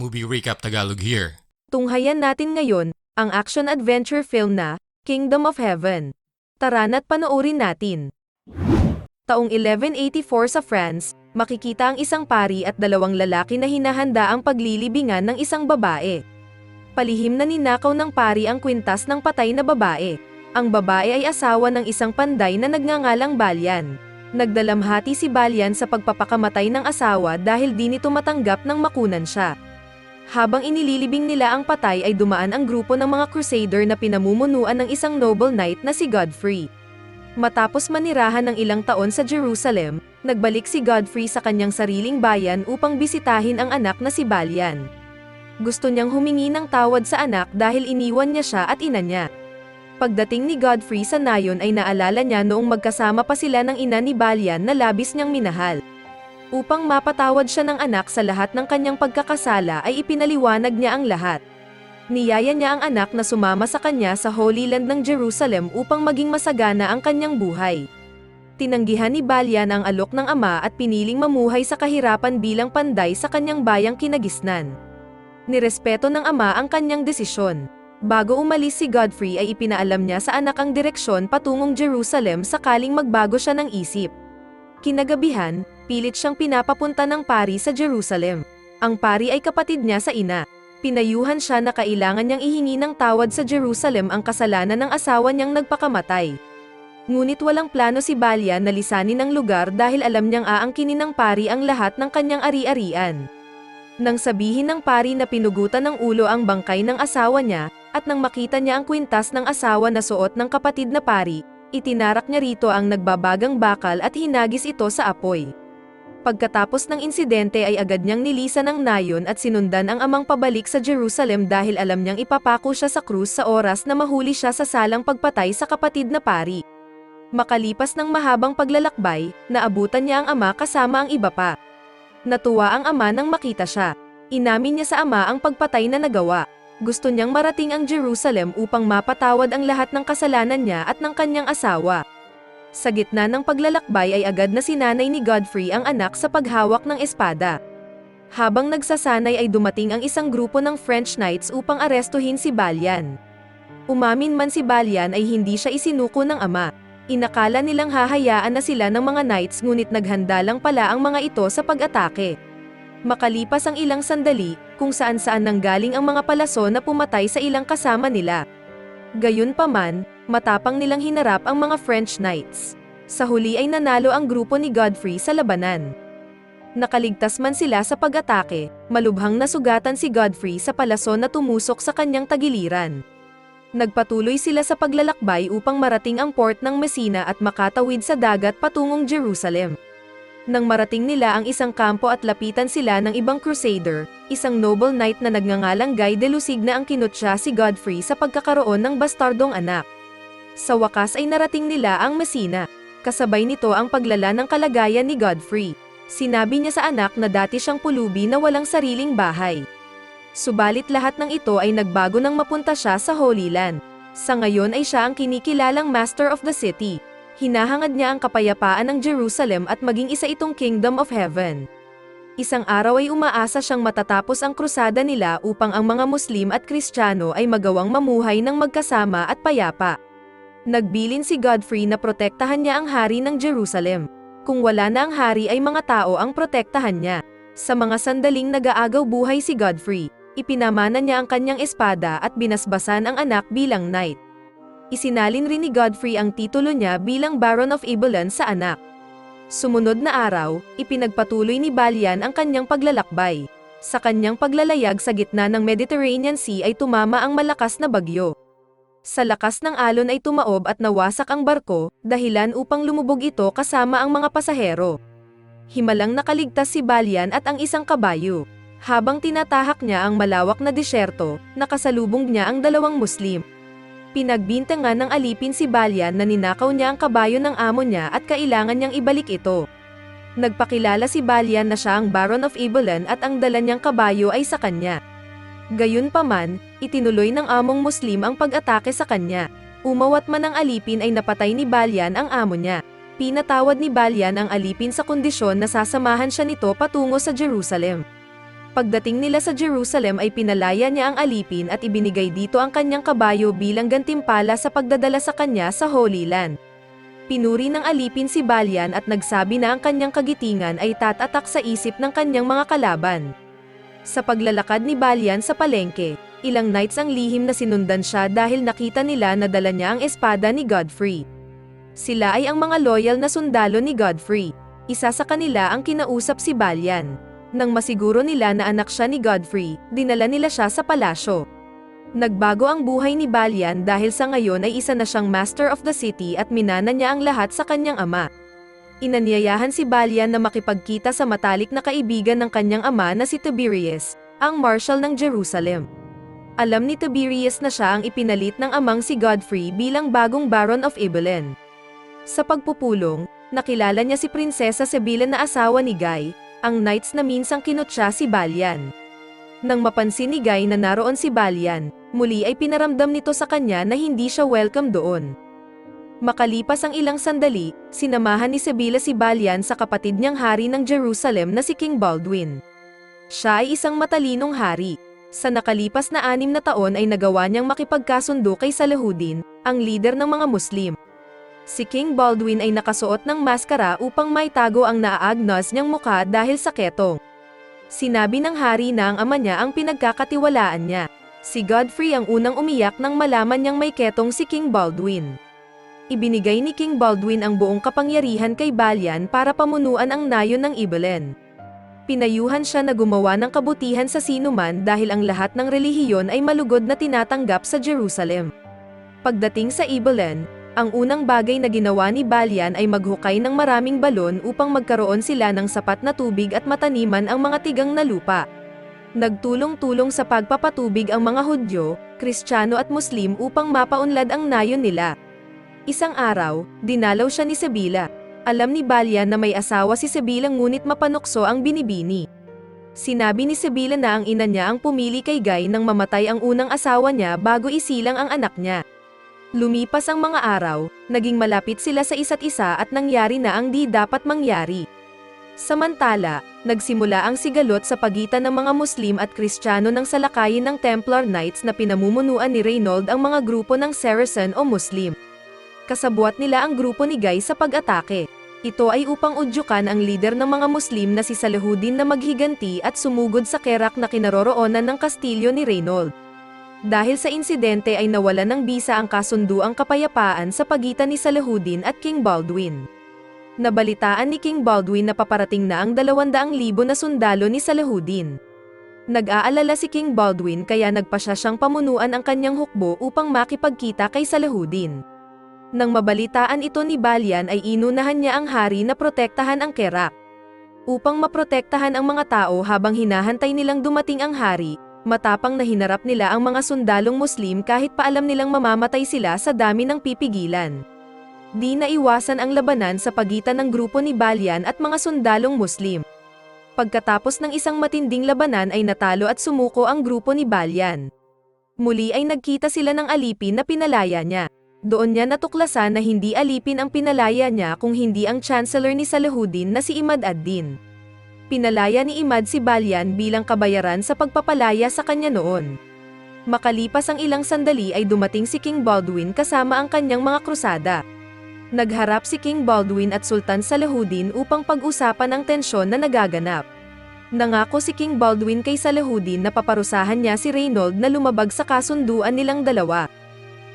Movie Recap Tagalog here. Tunghayan natin ngayon, ang action-adventure film na, Kingdom of Heaven. Tara na't panoorin natin. Taong 1184 sa France, makikita ang isang pari at dalawang lalaki na hinahanda ang paglilibingan ng isang babae. Palihim na ninakaw ng pari ang kwintas ng patay na babae. Ang babae ay asawa ng isang panday na nagngangalang Balyan. Nagdalamhati si Balyan sa pagpapakamatay ng asawa dahil di nito matanggap ng makunan siya. Habang inililibing nila ang patay ay dumaan ang grupo ng mga crusader na pinamumunuan ng isang noble knight na si Godfrey. Matapos manirahan ng ilang taon sa Jerusalem, nagbalik si Godfrey sa kanyang sariling bayan upang bisitahin ang anak na si Balyan. Gusto niyang humingi ng tawad sa anak dahil iniwan niya siya at ina niya. Pagdating ni Godfrey sa nayon ay naalala niya noong magkasama pa sila ng ina ni Balyan na labis niyang minahal. Upang mapatawad siya ng anak sa lahat ng kanyang pagkakasala ay ipinaliwanag niya ang lahat. Niyaya niya ang anak na sumama sa kanya sa Holy Land ng Jerusalem upang maging masagana ang kanyang buhay. Tinanggihan ni Balyan ang alok ng ama at piniling mamuhay sa kahirapan bilang panday sa kanyang bayang kinagisnan. Nirespeto ng ama ang kanyang desisyon. Bago umalis si Godfrey ay ipinaalam niya sa anak ang direksyon patungong Jerusalem sakaling magbago siya ng isip. Kinagabihan, pilit siyang pinapapunta ng pari sa Jerusalem. Ang pari ay kapatid niya sa ina. Pinayuhan siya na kailangan niyang ihingi ng tawad sa Jerusalem ang kasalanan ng asawa niyang nagpakamatay. Ngunit walang plano si Balya na lisanin ang lugar dahil alam niyang aangkinin ng pari ang lahat ng kanyang ari-arian. Nang sabihin ng pari na pinugutan ng ulo ang bangkay ng asawa niya, at nang makita niya ang kwintas ng asawa na suot ng kapatid na pari, itinarak niya rito ang nagbabagang bakal at hinagis ito sa apoy. Pagkatapos ng insidente ay agad niyang nilisan ng nayon at sinundan ang amang pabalik sa Jerusalem dahil alam niyang ipapako siya sa krus sa oras na mahuli siya sa salang pagpatay sa kapatid na pari. Makalipas ng mahabang paglalakbay, naabutan niya ang ama kasama ang iba pa. Natuwa ang ama nang makita siya. Inamin niya sa ama ang pagpatay na nagawa. Gusto niyang marating ang Jerusalem upang mapatawad ang lahat ng kasalanan niya at ng kanyang asawa. Sa gitna ng paglalakbay ay agad na sinanay ni Godfrey ang anak sa paghawak ng espada. Habang nagsasanay ay dumating ang isang grupo ng French knights upang arestuhin si Balyan. Umamin man si Balyan ay hindi siya isinuko ng ama. Inakala nilang hahayaan na sila ng mga knights ngunit naghanda lang pala ang mga ito sa pag-atake. Makalipas ang ilang sandali, kung saan-saan nanggaling ang mga palaso na pumatay sa ilang kasama nila. Gayunpaman, matapang nilang hinarap ang mga French knights. Sa huli ay nanalo ang grupo ni Godfrey sa labanan. Nakaligtas man sila sa pag-atake, malubhang nasugatan si Godfrey sa palaso na tumusok sa kanyang tagiliran. Nagpatuloy sila sa paglalakbay upang marating ang port ng Messina at makatawid sa dagat patungong Jerusalem. Nang marating nila ang isang kampo at lapitan sila ng ibang crusader, isang noble knight na nagngangalang Guy de Lusigna ang kinutya si Godfrey sa pagkakaroon ng bastardong anak. Sa wakas ay narating nila ang Messina. Kasabay nito ang paglala ng kalagayan ni Godfrey. Sinabi niya sa anak na dati siyang pulubi na walang sariling bahay. Subalit lahat ng ito ay nagbago nang mapunta siya sa Holy Land. Sa ngayon ay siya ang kinikilalang Master of the City. Hinahangad niya ang kapayapaan ng Jerusalem at maging isa itong Kingdom of Heaven. Isang araw ay umaasa siyang matatapos ang krusada nila upang ang mga Muslim at Kristiyano ay magawang mamuhay ng magkasama at payapa. Nagbilin si Godfrey na protektahan niya ang hari ng Jerusalem. Kung wala na ang hari ay mga tao ang protektahan niya. Sa mga sandaling nag-aagaw buhay si Godfrey, ipinamana niya ang kanyang espada at binasbasan ang anak bilang knight. Isinalin rin ni Godfrey ang titulo niya bilang Baron of Ibelin sa anak. Sumunod na araw, ipinagpatuloy ni Balyan ang kanyang paglalakbay. Sa kanyang paglalayag sa gitna ng Mediterranean Sea ay tumama ang malakas na bagyo. Sa lakas ng alon ay tumaob at nawasak ang barko, dahilan upang lumubog ito kasama ang mga pasahero. Himalang nakaligtas si Balyan at ang isang kabayo. Habang tinatahak niya ang malawak na disyerto, nakasalubong niya ang dalawang Muslim. Pinagbintangan ng alipin si Balyan na ninakaw niya ang kabayo ng amo niya at kailangan niyang ibalik ito. Nagpakilala si Balyan na siya ang Baron of Ibelin at ang dala niyang kabayo ay sa kanya. Gayunpaman, itinuloy ng among Muslim ang pag-atake sa kanya. Umawat man ang alipin ay napatay ni Balyan ang amo niya. Pinatawad ni Balyan ang alipin sa kondisyon na sasamahan siya nito patungo sa Jerusalem. Pagdating nila sa Jerusalem ay pinalaya niya ang alipin at ibinigay dito ang kanyang kabayo bilang gantimpala sa pagdadala sa kanya sa Holy Land. Pinuri ng alipin si Balyan at nagsabi na ang kanyang kagitingan ay tatatak sa isip ng kanyang mga kalaban. Sa paglalakad ni Balyan sa palengke, ilang knights ang lihim na sinundan siya dahil nakita nila na dala niya ang espada ni Godfrey. Sila ay ang mga loyal na sundalo ni Godfrey. Isa sa kanila ang kinausap si Balyan. Nang masiguro nila na anak siya ni Godfrey, dinala nila siya sa palasyo. Nagbago ang buhay ni Balyan dahil sa ngayon ay isa na siyang master of the city at minana niya ang lahat sa kanyang ama. Inanyayahan si Balyan na makipagkita sa matalik na kaibigan ng kanyang ama na si Tiberius, ang marshal ng Jerusalem. Alam ni Tiberius na siya ang ipinalit ng amang si Godfrey bilang bagong Baron of Ibelin. Sa pagpupulong, nakilala niya si Prinsesa Sibylla na asawa ni Guy, ang knights na minsang kinutya si Balyan. Nang mapansin ni Guy na naroon si Balyan, muli ay pinaramdam nito sa kanya na hindi siya welcome doon. Makalipas ang ilang sandali, sinamahan ni Sibylla si Balyan sa kapatid niyang hari ng Jerusalem na si King Baldwin. Siya ay isang matalinong hari. Sa nakalipas na anim na taon ay nagawa niyang makipagkasundo kay Salahuddin, ang leader ng mga Muslim. Si King Baldwin ay nakasuot ng maskara upang maitago ang naaagnos niyang mukha dahil sa ketong. Sinabi ng hari na ang ama niya ang pinagkakatiwalaan niya. Si Godfrey ang unang umiyak nang malaman niyang may ketong si King Baldwin. Ibinigay ni King Baldwin ang buong kapangyarihan kay Balyan para pamunuan ang nayon ng Ibelen. Pinayuhan siya na gumawa ng kabutihan sa sinuman dahil ang lahat ng relihiyon ay malugod na tinatanggap sa Jerusalem. Pagdating sa Ibelen, ang unang bagay na ginawa ni Balyan ay maghukay ng maraming balon upang magkaroon sila ng sapat na tubig at mataniman ang mga tigang na lupa. Nagtulong-tulong sa pagpapatubig ang mga Hudyo, Kristiyano at Muslim upang mapaunlad ang nayon nila. Isang araw, dinalaw siya ni Sibylla. Alam ni Balyan na may asawa si Sibylla ngunit mapanukso ang binibini. Sinabi ni Sibylla na ang ina niya ang pumili kay Guy nang mamatay ang unang asawa niya bago isilang ang anak niya. Lumipas ang mga araw, naging malapit sila sa isa't isa at nangyari na ang di dapat mangyari. Samantala, nagsimula ang sigalot sa pagitan ng mga Muslim at Kristiyano ng salakayin ng Templar Knights na pinamumunuan ni Reynold ang mga grupo ng Saracen o Muslim. Kasabwat nila ang grupo ni Guy sa pag-atake. Ito ay upang udyukan ang lider ng mga Muslim na si Salahuddin na maghiganti at sumugod sa kerak na kinaroroonan ng kastilyo ni Reynold. Dahil sa insidente ay nawala ng bisa ang kasunduang kapayapaan sa pagitan ni Salahuddin at King Baldwin. Nabalitaan ni King Baldwin na paparating na ang 200,000 na sundalo ni Salahuddin. Nag-aalala si King Baldwin kaya nagpasya siyang pamunuan ang kanyang hukbo upang makipagkita kay Salahuddin. Nang mabalitaan ito ni Balyan ay inunahan niya ang hari na protektahan ang Kerak. Upang maprotektahan ang mga tao habang hinahantay nilang dumating ang hari, Matapang na hinarap nila ang mga sundalong Muslim kahit pa alam nilang mamamatay sila sa dami ng pipigilan. Di naiwasan ang labanan sa pagitan ng grupo ni Balyan at mga sundalong Muslim. Pagkatapos ng isang matinding labanan ay natalo at sumuko ang grupo ni Balyan. Muli ay nagkita sila ng alipin na pinalaya niya. Doon niya natuklasan na hindi alipin ang pinalaya niya kung hindi ang chancellor ni Salahuddin na si Imad ad-Din pinalaya ni Imad si Balyan bilang kabayaran sa pagpapalaya sa kanya noon. Makalipas ang ilang sandali ay dumating si King Baldwin kasama ang kanyang mga krusada. Nagharap si King Baldwin at Sultan Salahuddin upang pag-usapan ang tensyon na nagaganap. Nangako si King Baldwin kay Salahuddin na paparusahan niya si Reynold na lumabag sa kasunduan nilang dalawa.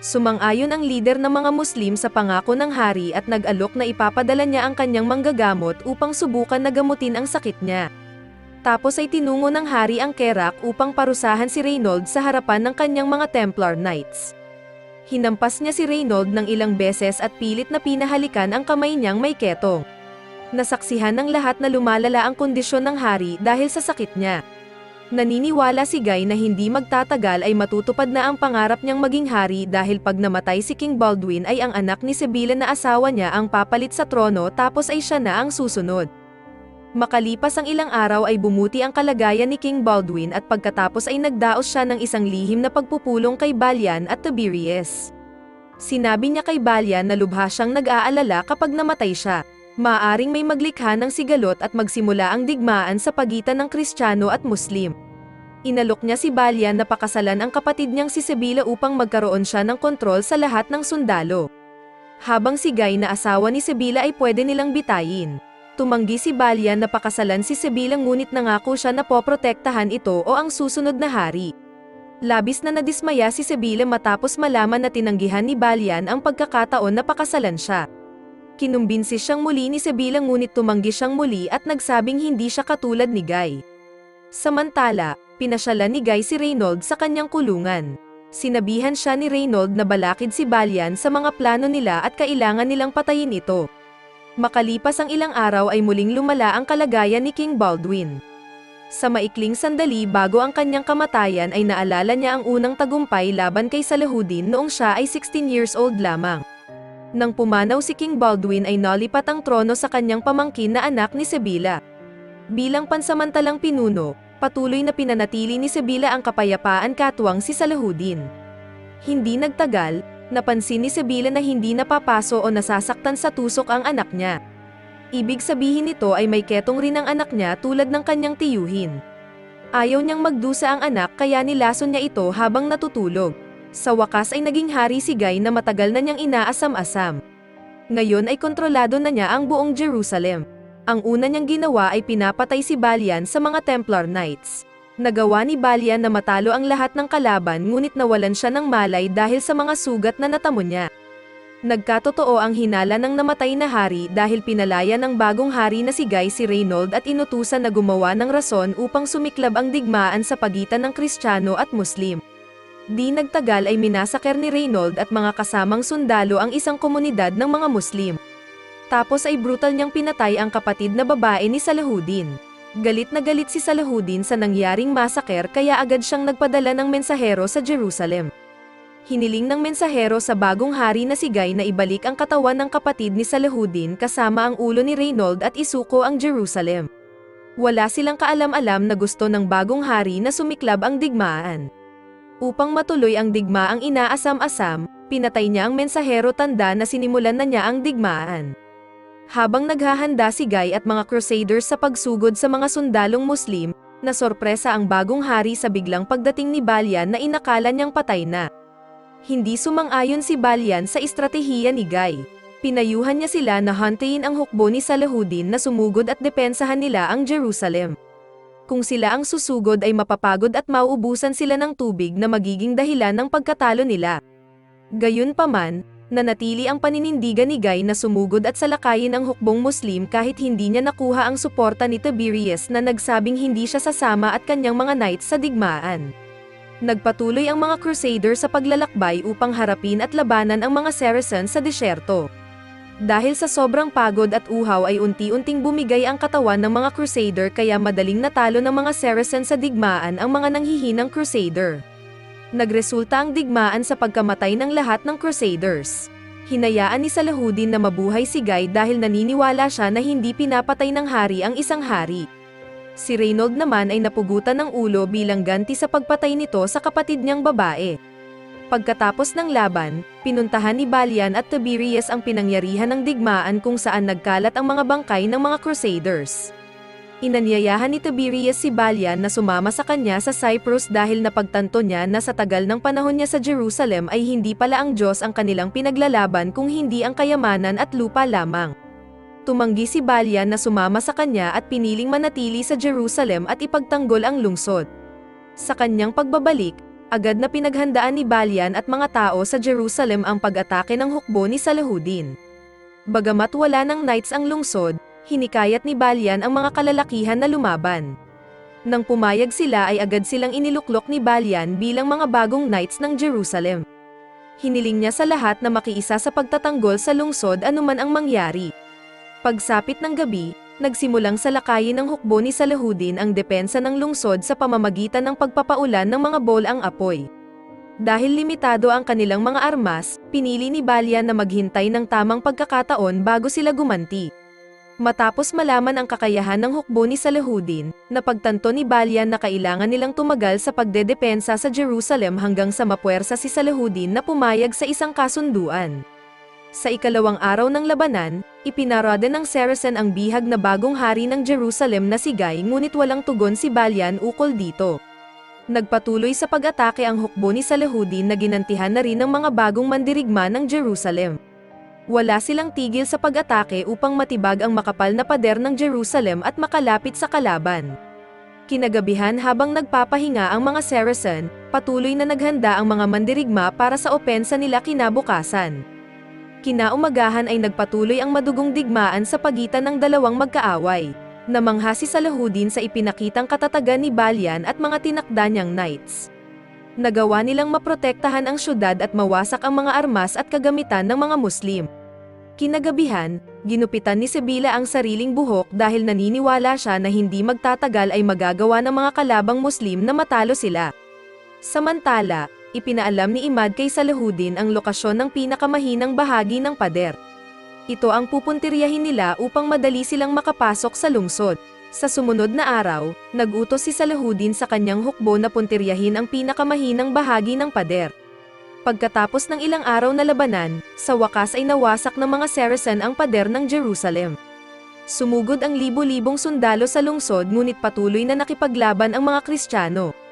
Sumang-ayon ang lider ng mga Muslim sa pangako ng hari at nag-alok na ipapadala niya ang kanyang manggagamot upang subukan na gamutin ang sakit niya. Tapos ay tinungo ng hari ang Kerak upang parusahan si Reynold sa harapan ng kanyang mga Templar Knights. Hinampas niya si Reynold ng ilang beses at pilit na pinahalikan ang kamay niyang may ketong. Nasaksihan ng lahat na lumalala ang kondisyon ng hari dahil sa sakit niya. Naniniwala si Guy na hindi magtatagal ay matutupad na ang pangarap niyang maging hari dahil pag namatay si King Baldwin ay ang anak ni Sibylla na asawa niya ang papalit sa trono tapos ay siya na ang susunod. Makalipas ang ilang araw ay bumuti ang kalagayan ni King Baldwin at pagkatapos ay nagdaos siya ng isang lihim na pagpupulong kay Balyan at Tiberius. Sinabi niya kay Balyan na lubha siyang nag-aalala kapag namatay siya. Maaring may maglikha ng sigalot at magsimula ang digmaan sa pagitan ng Kristiyano at Muslim. Inalok niya si Balyan na pakasalan ang kapatid niyang si Sebila upang magkaroon siya ng kontrol sa lahat ng sundalo. Habang si Guy na asawa ni Sebila ay pwede nilang bitayin. Tumanggi si Balyan na pakasalan si Sebila ngunit nangako siya na poprotektahan ito o ang susunod na hari. Labis na nadismaya si Sebila matapos malaman na tinanggihan ni Balyan ang pagkakataon na pakasalan siya. Kinumbinsi siyang muli ni Sebila ngunit tumanggi siyang muli at nagsabing hindi siya katulad ni Guy. Samantala, pinasyalan ni Guy si Reynold sa kanyang kulungan. Sinabihan siya ni Reynold na balakid si Balyan sa mga plano nila at kailangan nilang patayin ito. Makalipas ang ilang araw ay muling lumala ang kalagayan ni King Baldwin. Sa maikling sandali bago ang kanyang kamatayan ay naalala niya ang unang tagumpay laban kay Salahuddin noong siya ay 16 years old lamang. Nang pumanaw si King Baldwin ay nalipat ang trono sa kanyang pamangkin na anak ni Sebila. Bilang pansamantalang pinuno, patuloy na pinanatili ni Sebila ang kapayapaan katwang si Salahuddin. Hindi nagtagal, napansin ni Sebila na hindi napapaso o nasasaktan sa tusok ang anak niya. Ibig sabihin nito ay may ketong rin ang anak niya tulad ng kanyang tiyuhin. Ayaw niyang magdusa ang anak kaya nilason niya ito habang natutulog. Sa wakas ay naging hari si Guy na matagal na niyang inaasam-asam. Ngayon ay kontrolado na niya ang buong Jerusalem. Ang una niyang ginawa ay pinapatay si Balian sa mga Templar Knights. Nagawa ni Balian na matalo ang lahat ng kalaban ngunit nawalan siya ng malay dahil sa mga sugat na natamo niya. Nagkatotoo ang hinala ng namatay na hari dahil pinalaya ng bagong hari na si Guy si Reynold at inutusan na gumawa ng rason upang sumiklab ang digmaan sa pagitan ng Kristiyano at Muslim. Di nagtagal ay minasaker ni Reynold at mga kasamang sundalo ang isang komunidad ng mga Muslim. Tapos ay brutal niyang pinatay ang kapatid na babae ni Salahuddin. Galit na galit si Salahuddin sa nangyaring masaker kaya agad siyang nagpadala ng mensahero sa Jerusalem. Hiniling ng mensahero sa bagong hari na si Guy na ibalik ang katawan ng kapatid ni Salahuddin kasama ang ulo ni Reynold at isuko ang Jerusalem. Wala silang kaalam-alam na gusto ng bagong hari na sumiklab ang digmaan. Upang matuloy ang digmaang inaasam-asam, pinatay niya ang mensahero tanda na sinimulan na niya ang digmaan. Habang naghahanda si Guy at mga crusaders sa pagsugod sa mga sundalong Muslim, nasorpresa ang bagong hari sa biglang pagdating ni Balyan na inakala niyang patay na. Hindi sumang-ayon si Balyan sa estratehiya ni Guy. Pinayuhan niya sila na hantayin ang hukbo ni Salahuddin na sumugod at depensahan nila ang Jerusalem. Kung sila ang susugod ay mapapagod at mauubusan sila ng tubig na magiging dahilan ng pagkatalo nila. Gayunpaman, nanatili ang paninindigan ni Guy na sumugod at salakayin ang hukbong Muslim kahit hindi niya nakuha ang suporta ni Tiberius na nagsabing hindi siya sasama at kanyang mga knights sa digmaan. Nagpatuloy ang mga crusader sa paglalakbay upang harapin at labanan ang mga Saracens sa disyerto. Dahil sa sobrang pagod at uhaw ay unti-unting bumigay ang katawan ng mga crusader kaya madaling natalo ng mga Saracens sa digmaan ang mga nanghihinang crusader. Nagresulta ang digmaan sa pagkamatay ng lahat ng crusaders. Hinayaan ni Salahuddin na mabuhay si Guy dahil naniniwala siya na hindi pinapatay ng hari ang isang hari. Si Reynold naman ay napugutan ng ulo bilang ganti sa pagpatay nito sa kapatid niyang babae. Pagkatapos ng laban, pinuntahan ni Balian at Tiberius ang pinangyarihan ng digmaan kung saan nagkalat ang mga bangkay ng mga crusaders. Inanyayahan ni Tiberius si Balian na sumama sa kanya sa Cyprus dahil napagtanto niya na sa tagal ng panahon niya sa Jerusalem ay hindi pala ang Diyos ang kanilang pinaglalaban kung hindi ang kayamanan at lupa lamang. Tumanggi si Balian na sumama sa kanya at piniling manatili sa Jerusalem at ipagtanggol ang lungsod. Sa kanyang pagbabalik, agad na pinaghandaan ni Balian at mga tao sa Jerusalem ang pag-atake ng hukbo ni Salahuddin. Bagamat wala ng knights ang lungsod, hinikayat ni Balian ang mga kalalakihan na lumaban. Nang pumayag sila ay agad silang iniluklok ni Balian bilang mga bagong knights ng Jerusalem. Hiniling niya sa lahat na makiisa sa pagtatanggol sa lungsod anuman ang mangyari. Pagsapit ng gabi, nagsimulang salakayin ng hukbo ni Salahuddin ang depensa ng lungsod sa pamamagitan ng pagpapaulan ng mga bolang apoy. Dahil limitado ang kanilang mga armas, pinili ni Balian na maghintay ng tamang pagkakataon bago sila gumanti. Matapos malaman ang kakayahan ng hukbo ni Salahuddin, napagtanto ni Balian na kailangan nilang tumagal sa pagdedepensa sa Jerusalem hanggang sa mapuwersa si Salahuddin na pumayag sa isang kasunduan. Sa ikalawang araw ng labanan, ipinarada ng Saracen ang bihag na bagong hari ng Jerusalem na si Guy ngunit walang tugon si Balian ukol dito. Nagpatuloy sa pag-atake ang hukbo ni Salahudin na ginantihan na rin ng mga bagong mandirigma ng Jerusalem. Wala silang tigil sa pag-atake upang matibag ang makapal na pader ng Jerusalem at makalapit sa kalaban. Kinagabihan habang nagpapahinga ang mga Saracen, patuloy na naghanda ang mga mandirigma para sa opensa nila kinabukasan. Kinaumagahan ay nagpatuloy ang madugong digmaan sa pagitan ng dalawang magkaaway. Namangha si Salahudin sa ipinakitang katatagan ni Balian at mga tinakda niyang knights. Nagawa nilang maprotektahan ang syudad at mawasak ang mga armas at kagamitan ng mga Muslim. Kinagabihan, ginupitan ni Sebila ang sariling buhok dahil naniniwala siya na hindi magtatagal ay magagawa ng mga kalabang Muslim na matalo sila. Samantala, ipinaalam ni Imad kay Salahudin ang lokasyon ng pinakamahinang bahagi ng pader. Ito ang pupuntiryahin nila upang madali silang makapasok sa lungsod. Sa sumunod na araw, nagutos si Salahudin sa kanyang hukbo na puntiryahin ang pinakamahinang bahagi ng pader. Pagkatapos ng ilang araw na labanan, sa wakas ay nawasak ng mga Saracen ang pader ng Jerusalem. Sumugod ang libo-libong sundalo sa lungsod ngunit patuloy na nakipaglaban ang mga Kristiyano.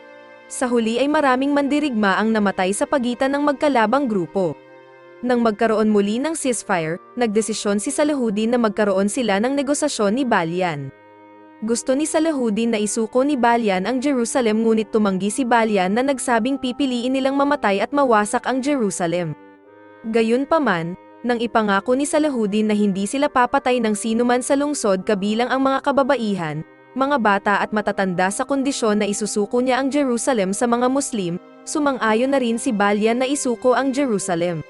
Sa huli ay maraming mandirigma ang namatay sa pagitan ng magkalabang grupo. Nang magkaroon muli ng ceasefire, nagdesisyon si Salahudin na magkaroon sila ng negosasyon ni Balian. Gusto ni Salahudin na isuko ni Balian ang Jerusalem ngunit tumanggi si Balian na nagsabing pipiliin nilang mamatay at mawasak ang Jerusalem. Gayunpaman, nang ipangako ni Salahudin na hindi sila papatay ng sinuman sa lungsod kabilang ang mga kababaihan, mga bata at matatanda sa kondisyon na isusuko niya ang Jerusalem sa mga Muslim, sumang-ayon na rin si Balian na isuko ang Jerusalem.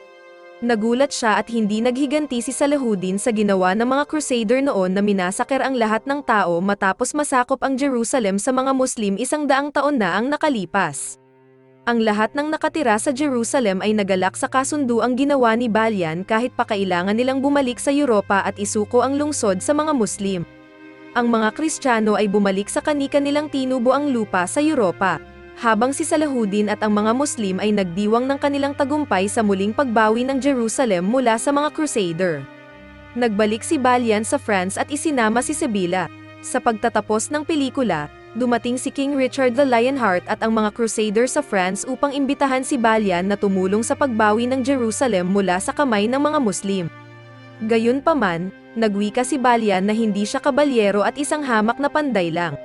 Nagulat siya at hindi naghiganti si Salahudin sa ginawa ng mga Crusader noon na minasaker ang lahat ng tao matapos masakop ang Jerusalem sa mga Muslim isang daang taon na ang nakalipas. Ang lahat ng nakatira sa Jerusalem ay nagalak sa kasunduang ginawa ni Balian kahit pa kailangan nilang bumalik sa Europa at isuko ang lungsod sa mga Muslim. Ang mga Kristiyano ay bumalik sa kanika nilang tinubo ang lupa sa Europa habang si Salahudin at ang mga Muslim ay nagdiwang ng kanilang tagumpay sa muling pagbawi ng Jerusalem mula sa mga Crusader. Nagbalik si Balian sa France at isinama si Sebila. Sa pagtatapos ng pelikula, dumating si King Richard the Lionheart at ang mga Crusader sa France upang imbitahan si Balian na tumulong sa pagbawi ng Jerusalem mula sa kamay ng mga Muslim. Gayunpaman, nagwika si Balian na hindi siya kabalyero at isang hamak na panday lang.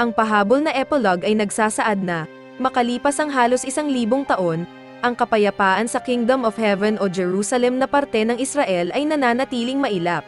Ang pahabol na epilogue ay nagsasaad na, makalipas ang halos isang libong taon, ang kapayapaan sa Kingdom of Heaven o Jerusalem na parte ng Israel ay nananatiling mailap.